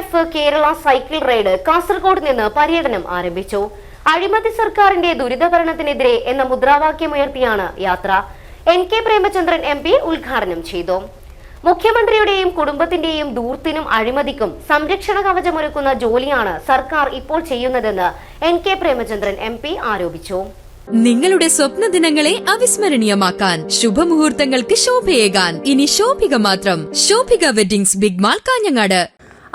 F Kerala cycle ride Kasaragod നിന്ന് പര്യടനം ആരംഭിച്ചു. അഴിമതി സർക്കാരിന്റെ ദുരിതഭരണത്തിനെതിരെ എന്ന മുദ്രാവാക്യമുയർത്തിയാണ് യാത്ര. N K Premachandran M P ഉദ്ഘാടനം ചെയ്തു. മുഖ്യമന്ത്രിയുടെയും കുടുംബത്തിന്റെയും ദൂർത്തിനും അഴിമതിക്കും സംരക്ഷണ കവചമൊരുക്കുന്ന ജോലിയാണ് സർക്കാർ ഇപ്പോൾ ചെയ്യുന്നതെന്ന് N K Premachandran M P ആരോപിച്ചു. നിങ്ങളുടെ സ്വപ്ന ദിനങ്ങളെ അവിസ്മരണീയമാക്കാൻ ശുഭമുഹൂർത്തങ്ങൾക്ക് ശോഭയേകാൻ ഇനി ശോഭിക മാത്രം. Shobhika weddings big mall Kanhangad.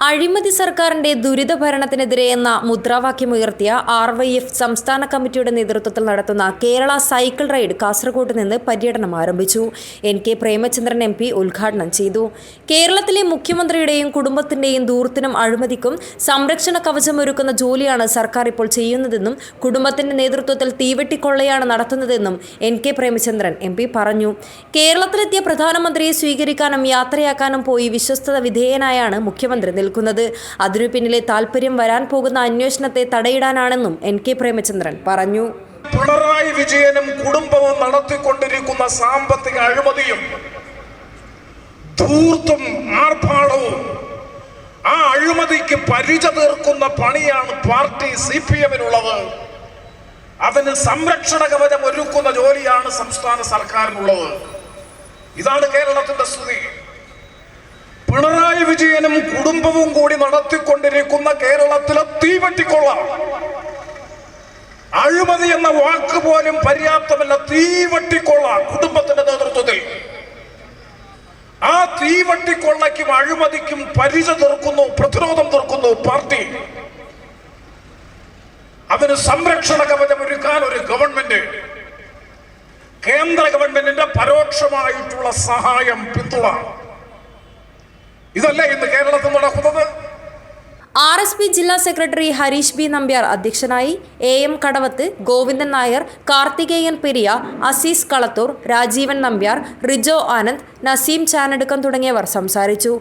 അഴിമതി സർക്കാരിന്റെ ദുരിത ഭരണത്തിനെതിരെ എന്ന മുദ്രാവാക്യമുയർത്തിയ ആർ വൈ എഫ് സംസ്ഥാന കമ്മിറ്റിയുടെ നേതൃത്വത്തിൽ നടത്തുന്ന കേരള സൈക്കിൾ റൈഡ് കാസർഗോഡ് നിന്ന് പര്യടനം ആരംഭിച്ചു. N K Premachandran M P ഉദ്ഘാടനം ചെയ്തു. കേരളത്തിലെ മുഖ്യമന്ത്രിയുടെയും കുടുംബത്തിന്റെയും ദൂർത്തിനും അഴിമതിക്കും സംരക്ഷണ കവചമൊരുക്കുന്ന ജോലിയാണ് സർക്കാർ ഇപ്പോൾ ചെയ്യുന്നതെന്നും കുടുംബത്തിന്റെ നേതൃത്വത്തിൽ തീവെട്ടിക്കൊള്ളയാണ് നടത്തുന്നതെന്നും N K Premachandran M P പറഞ്ഞു. കേരളത്തിലെത്തിയ പ്രധാനമന്ത്രിയെ സ്വീകരിക്കാനും യാത്രയാക്കാനും പോയി വിശ്വസ്തത വിധേയനായാണ് മുഖ്യമന്ത്രി നിൽക്കുന്നത്. അതിനു പിന്നിലെ താൽപര്യം വരാൻ പോകുന്ന അന്വേഷണത്തെ തടയിടാനാണെന്നും എൻ കെ പ്രേമചന്ദ്രൻ പറഞ്ഞു. പിണറായി വിജയനും കുടുംബവും നടത്തിക്കൊണ്ടിരിക്കുന്ന സാമ്പത്തിക അഴിമതിയും ധൂർത്തും ആർഭാടവും ആ അഴിമതിക്ക് പരിച തീർക്കുന്ന പണിയാണ് പാർട്ടി സി പി എമ്മിനുള്ളത്. അതിന് സംരക്ഷണ കവചം ഒരുക്കുന്ന ജോലിയാണ് സംസ്ഥാന സർക്കാരിനുള്ളത്. ഇതാണ് കേരളത്തിന്റെ സ്ഥിതി. വിജയനും കുടുംബവും കൂടി നടത്തിക്കൊണ്ടിരിക്കുന്ന കേരളത്തിലെ തീവട്ടിക്കൊള്ള. അഴിമതി എന്ന വാക്ക് പോലും പര്യാപ്തമല്ല. തീവട്ടിക്കൊള്ള കുടുംബത്തിന്റെ നേതൃത്വത്തിൽ. ആ തീവട്ടിക്കൊള്ളയ്ക്കും അഴിമതിക്കും പരിച തീർക്കുന്നു പ്രതിരോധം തീർക്കുന്നു പാർട്ടി. അതിന് സംരക്ഷണ കവചം ഒരുക്കാൻ ഒരു ഗവൺമെന്റ്. കേന്ദ്ര ഗവൺമെന്റിന്റെ പരോക്ഷമായിട്ടുള്ള സഹായം പിന്തുണ. ഇന്ന് കേരളത്തിൽ നടക്കുന്നത് ആർ എസ് പി ജില്ലാ സെക്രട്ടറി ഹരീഷ് ബി നമ്പ്യാർ അധ്യക്ഷനായി എ എം കടവത്ത് ഗോവിന്ദൻ നായർ കാർത്തികേയൻ പെരിയ അസീസ് കളത്തൂർ രാജീവൻ നമ്പ്യാർ റിജോ ആനന്ദ് നസീം ചാനടുക്കം തുടങ്ങിയവർ സംസാരിച്ചു.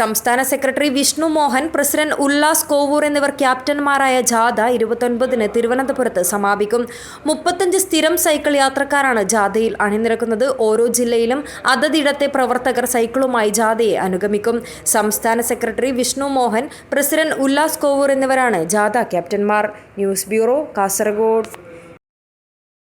സംസ്ഥാന സെക്രട്ടറി വിഷ്ണു മോഹൻ പ്രസിഡന്റ് ഉല്ലാസ് കോവൂർ എന്നിവർ ക്യാപ്റ്റന്മാരായ ജാഥ ഇരുപത്തൊൻപതിന് തിരുവനന്തപുരത്ത് സമാപിക്കും. മുപ്പത്തഞ്ച് സ്ഥിരം സൈക്കിൾ യാത്രക്കാരാണ് ജാഥയിൽ അണിനിരക്കുന്നത്. ഓരോ ജില്ലയിലും അതതിടത്തെ പ്രവർത്തകർ സൈക്കിളുമായി ജാഥയെ അനുഗമിക്കും. സംസ്ഥാന സെക്രട്ടറി വിഷ്ണു മോഹൻ പ്രസിഡന്റ് ഉല്ലാസ് കോവൂർ എന്നിവരാണ് ജാഥ ക്യാപ്റ്റന്മാർ. News bureau Kasaragod.